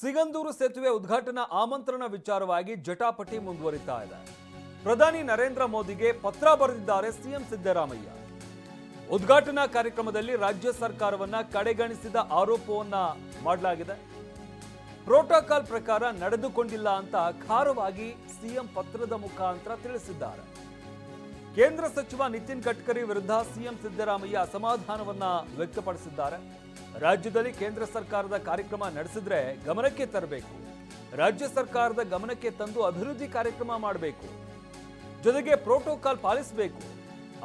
ಸಿಗಂದೂರು ಸೇತುವೆ ಉದ್ಘಾಟನಾ ಆಮಂತ್ರಣ ವಿಚಾರವಾಗಿ ಜಟಾಪಟಿ ಮುಂದುವರಿತಾ ಇದೆ. ಪ್ರಧಾನಿ ನರೇಂದ್ರ ಮೋದಿಗೆ ಪತ್ರ ಬರೆದಿದ್ದಾರೆ ಸಿಎಂ ಸಿದ್ದರಾಮಯ್ಯ. ಉದ್ಘಾಟನಾ ಕಾರ್ಯಕ್ರಮದಲ್ಲಿ ರಾಜ್ಯ ಸರ್ಕಾರವನ್ನ ಕಡೆಗಣಿಸಿದ ಆರೋಪವನ್ನ ಮಾಡಲಾಗಿದೆ. ಪ್ರೋಟೋಕಾಲ್ ಪ್ರಕಾರ ನಡೆದುಕೊಂಡಿಲ್ಲ ಅಂತ ಖಾರವಾಗಿ ಸಿಎಂ ಪತ್ರದ ಮುಖಾಂತರ ತಿಳಿಸಿದ್ದಾರೆ. ಕೇಂದ್ರ ಸಚಿವ ನಿತಿನ್ ಗಡ್ಕರಿ ವಿರುದ್ಧ ಸಿಎಂ ಸಿದ್ದರಾಮಯ್ಯ ಅಸಮಾಧಾನವನ್ನ ವ್ಯಕ್ತಪಡಿಸಿದ್ದಾರೆ. ರಾಜ್ಯದಲ್ಲಿ ಕೇಂದ್ರ ಸರ್ಕಾರದ ಕಾರ್ಯಕ್ರಮ ನಡೆಸಿದ್ರೆ ಗಮನಕ್ಕೆ ತರಬೇಕು. ರಾಜ್ಯ ಸರ್ಕಾರದ ಗಮನಕ್ಕೆ ತಂದು ಅಭಿವೃದ್ಧಿ ಕಾರ್ಯಕ್ರಮ ಮಾಡಬೇಕು. ಜೊತೆಗೆ ಪ್ರೋಟೋಕಾಲ್ ಪಾಲಿಸಬೇಕು.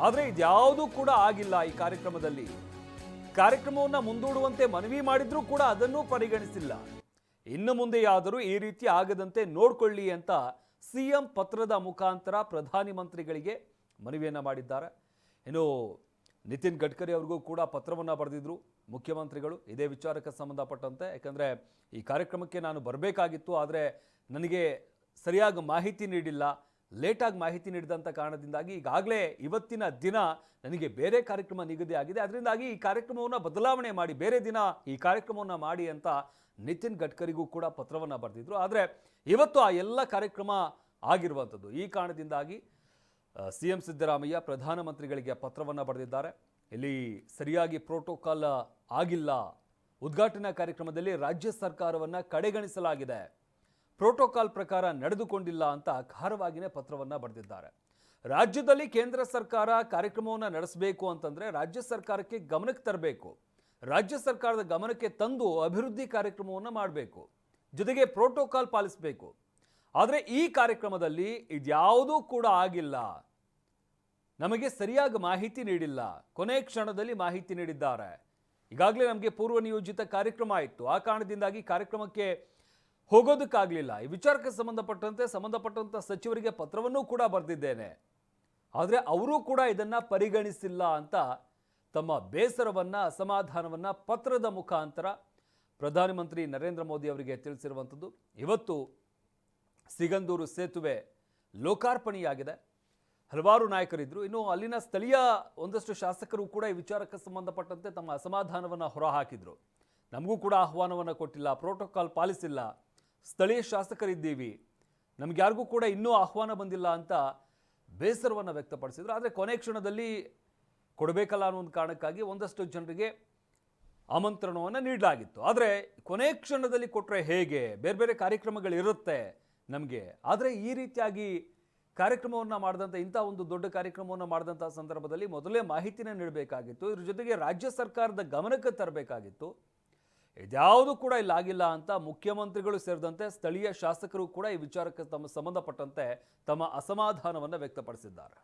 ಆದರೆ ಇದ್ಯಾವುದೂ ಕೂಡ ಆಗಿಲ್ಲ ಈ ಕಾರ್ಯಕ್ರಮದಲ್ಲಿ. ಕಾರ್ಯಕ್ರಮವನ್ನು ಮುಂದೂಡುವಂತೆ ಮನವಿ ಮಾಡಿದ್ರೂ ಕೂಡ ಅದನ್ನು ಪರಿಗಣಿಸಿಲ್ಲ. ಇನ್ನು ಮುಂದೆಯಾದರೂ ಈ ರೀತಿ ಆಗದಂತೆ ನೋಡ್ಕೊಳ್ಳಿ ಅಂತ ಸಿಎಂ ಪತ್ರದ ಮುಖಾಂತರ ಪ್ರಧಾನಿ ಮಂತ್ರಿಗಳಿಗೆ ಮನವಿಯನ್ನ ಮಾಡಿದ್ದಾರೆ. ಇನ್ನು ನಿತಿನ್ ಗಡ್ಕರಿ ಅವ್ರಿಗೂ ಕೂಡ ಪತ್ರವನ್ನು ಬರೆದಿದ್ರು ಮುಖ್ಯಮಂತ್ರಿಗಳು. ಇದೇ ವಿಚಾರಕ್ಕೆ ಸಂಬಂಧಪಟ್ಟಂತೆ. ಯಾಕಂದರೆ ಈ ಕಾರ್ಯಕ್ರಮಕ್ಕೆ ನಾನು ಬರಬೇಕಾಗಿತ್ತು, ಆದರೆ ನನಗೆ ಸರಿಯಾಗಿ ಮಾಹಿತಿ ನೀಡಿಲ್ಲ. ಲೇಟಾಗಿ ಮಾಹಿತಿ ನೀಡಿದಂಥ ಕಾರಣದಿಂದಾಗಿ ಈಗಾಗಲೇ ಇವತ್ತಿನ ದಿನ ನನಗೆ ಬೇರೆ ಕಾರ್ಯಕ್ರಮ ನಿಗದಿಯಾಗಿದೆ ಅದರಿಂದಾಗಿ ಈ ಕಾರ್ಯಕ್ರಮವನ್ನು ಬದಲಾವಣೆ ಮಾಡಿ, ಬೇರೆ ದಿನ ಈ ಕಾರ್ಯಕ್ರಮವನ್ನು ಮಾಡಿ ಅಂತ ನಿತಿನ್ ಗಡ್ಕರಿಗೂ ಕೂಡ ಪತ್ರವನ್ನು ಬರೆದಿದ್ರು. ಆದರೆ ಇವತ್ತು ಆ ಎಲ್ಲ ಕಾರ್ಯಕ್ರಮ ಆಗಿರುವಂಥದ್ದು. ಈ ಕಾರಣದಿಂದಾಗಿ ಸಿ ಎಂ ಸಿದ್ದರಾಮಯ್ಯ ಪ್ರಧಾನಮಂತ್ರಿಗಳಿಗೆ ಪತ್ರವನ್ನು ಬರೆದಿದ್ದಾರೆ. ಇಲ್ಲಿ ಸರಿಯಾಗಿ ಪ್ರೋಟೋಕಾಲ್ ಆಗಿಲ್ಲ. ಉದ್ಘಾಟನಾ ಕಾರ್ಯಕ್ರಮದಲ್ಲಿ ರಾಜ್ಯ ಸರ್ಕಾರವನ್ನು ಕಡೆಗಣಿಸಲಾಗಿದೆ. ಪ್ರೋಟೋಕಾಲ್ ಪ್ರಕಾರ ನಡೆದುಕೊಂಡಿಲ್ಲ ಅಂತ ಖಾರವಾಗಿಯೇ ಪತ್ರವನ್ನು ಬರೆದಿದ್ದಾರೆ. ರಾಜ್ಯದಲ್ಲಿ ಕೇಂದ್ರ ಸರ್ಕಾರ ಕಾರ್ಯಕ್ರಮವನ್ನು ನಡೆಸಬೇಕು ಅಂತಂದರೆ ರಾಜ್ಯ ಸರ್ಕಾರಕ್ಕೆ ಗಮನಕ್ಕೆ ತರಬೇಕು. ರಾಜ್ಯ ಸರ್ಕಾರದ ಗಮನಕ್ಕೆ ತಂದು ಅಭಿವೃದ್ಧಿ ಕಾರ್ಯಕ್ರಮವನ್ನು ಮಾಡಬೇಕು. ಜೊತೆಗೆ ಪ್ರೋಟೋಕಾಲ್ ಪಾಲಿಸಬೇಕು. ಆದರೆ ಈ ಕಾರ್ಯಕ್ರಮದಲ್ಲಿ ಇದ್ಯಾವುದೂ ಕೂಡ ಆಗಿಲ್ಲ. ನಮಗೆ ಸರಿಯಾಗಿ ಮಾಹಿತಿ ನೀಡಿಲ್ಲ. ಕೊನೆ ಕ್ಷಣದಲ್ಲಿ ಮಾಹಿತಿ ನೀಡಿದ್ದಾರೆ. ಈಗಾಗಲೇ ನಮಗೆ ಪೂರ್ವ ನಿಯೋಜಿತ ಕಾರ್ಯಕ್ರಮ ಆಯಿತು. ಆ ಕಾರಣದಿಂದಾಗಿ ಕಾರ್ಯಕ್ರಮಕ್ಕೆ ಹೋಗೋದಕ್ಕಾಗಲಿಲ್ಲ. ಈ ವಿಚಾರಕ್ಕೆ ಸಂಬಂಧಪಟ್ಟಂತೆ ಸಂಬಂಧಪಟ್ಟಂಥ ಸಚಿವರಿಗೆ ಪತ್ರವನ್ನೂ ಕೂಡ ಬರೆದಿದ್ದೇನೆ. ಆದರೆ ಅವರೂ ಕೂಡ ಇದನ್ನ ಪರಿಗಣಿಸಿಲ್ಲ ಅಂತ ತಮ್ಮ ಬೇಸರವನ್ನ, ಅಸಮಾಧಾನವನ್ನು ಪತ್ರದ ಮುಖಾಂತರ ಪ್ರಧಾನಮಂತ್ರಿ ನರೇಂದ್ರ ಮೋದಿ ಅವರಿಗೆ ತಿಳಿಸಿರುವಂಥದ್ದು. ಇವತ್ತು ಸಿಗಂದೂರು ಸೇತುವೆ ಲೋಕಾರ್ಪಣೆಯಾಗಿದೆ. ಹಲವಾರು ನಾಯಕರಿದ್ದರು ಇನ್ನು ಅಲ್ಲಿನ ಸ್ಥಳೀಯ ಒಂದಷ್ಟು ಶಾಸಕರು ಕೂಡ ಈ ವಿಚಾರಕ್ಕೆ ಸಂಬಂಧಪಟ್ಟಂತೆ ತಮ್ಮ ಅಸಮಾಧಾನವನ್ನು ಹೊರಹಾಕಿದರು. ನಮಗೂ ಕೂಡ ಆಹ್ವಾನವನ್ನು ಕೊಟ್ಟಿಲ್ಲ, ಪ್ರೋಟೋಕಾಲ್ ಪಾಲಿಸಿಲ್ಲ. ಸ್ಥಳೀಯ ಶಾಸಕರಿದ್ದೀವಿ. ನಮ್ಗೆ ಯಾರಿಗೂ ಕೂಡ ಇನ್ನೂ ಆಹ್ವಾನ ಬಂದಿಲ್ಲ ಅಂತ ಬೇಸರವನ್ನು ವ್ಯಕ್ತಪಡಿಸಿದ್ರು. ಆದರೆ ಕೊನೆ ಕ್ಷಣದಲ್ಲಿ ಕೊಡಬೇಕಲ್ಲ ಅನ್ನೋ ಒಂದು ಕಾರಣಕ್ಕಾಗಿ ಒಂದಷ್ಟು ಜನರಿಗೆ ಆಮಂತ್ರಣವನ್ನು ನೀಡಲಾಗಿತ್ತು. ಆದರೆ ಕೊನೆ ಕ್ಷಣದಲ್ಲಿ ಕೊಟ್ಟರೆ ಹೇಗೆ? ಬೇರೆ ಬೇರೆ ಕಾರ್ಯಕ್ರಮಗಳಿರುತ್ತೆ ನಮಗೆ. ಆದರೆ ಈ ರೀತಿಯಾಗಿ ಕಾರ್ಯಕ್ರಮವನ್ನು ಮಾಡಿದಂಥ ಇಂಥ ಒಂದು ದೊಡ್ಡ ಕಾರ್ಯಕ್ರಮವನ್ನು ಮಾಡಿದಂಥ ಸಂದರ್ಭದಲ್ಲಿ ಮೊದಲೇ ಮಾಹಿತಿನ ನೀಡಬೇಕಾಗಿತ್ತು. ಇದ್ರ ಜೊತೆಗೆ ರಾಜ್ಯ ಸರ್ಕಾರದ ಗಮನಕ್ಕೆ ತರಬೇಕಾಗಿತ್ತು. ಇದ್ಯಾವುದು ಕೂಡ ಇಲ್ಲಿ, ಆಗಿಲ್ಲ ಅಂತ ಮುಖ್ಯಮಂತ್ರಿಗಳು ಸೇರಿದಂತೆ ಸ್ಥಳೀಯ ಶಾಸಕರು ಕೂಡ ಈ ವಿಚಾರಕ್ಕೆ ತಮ್ಮ ಸಂಬಂಧಪಟ್ಟಂತೆ ತಮ್ಮ ಅಸಮಾಧಾನವನ್ನು ವ್ಯಕ್ತಪಡಿಸಿದ್ದಾರೆ.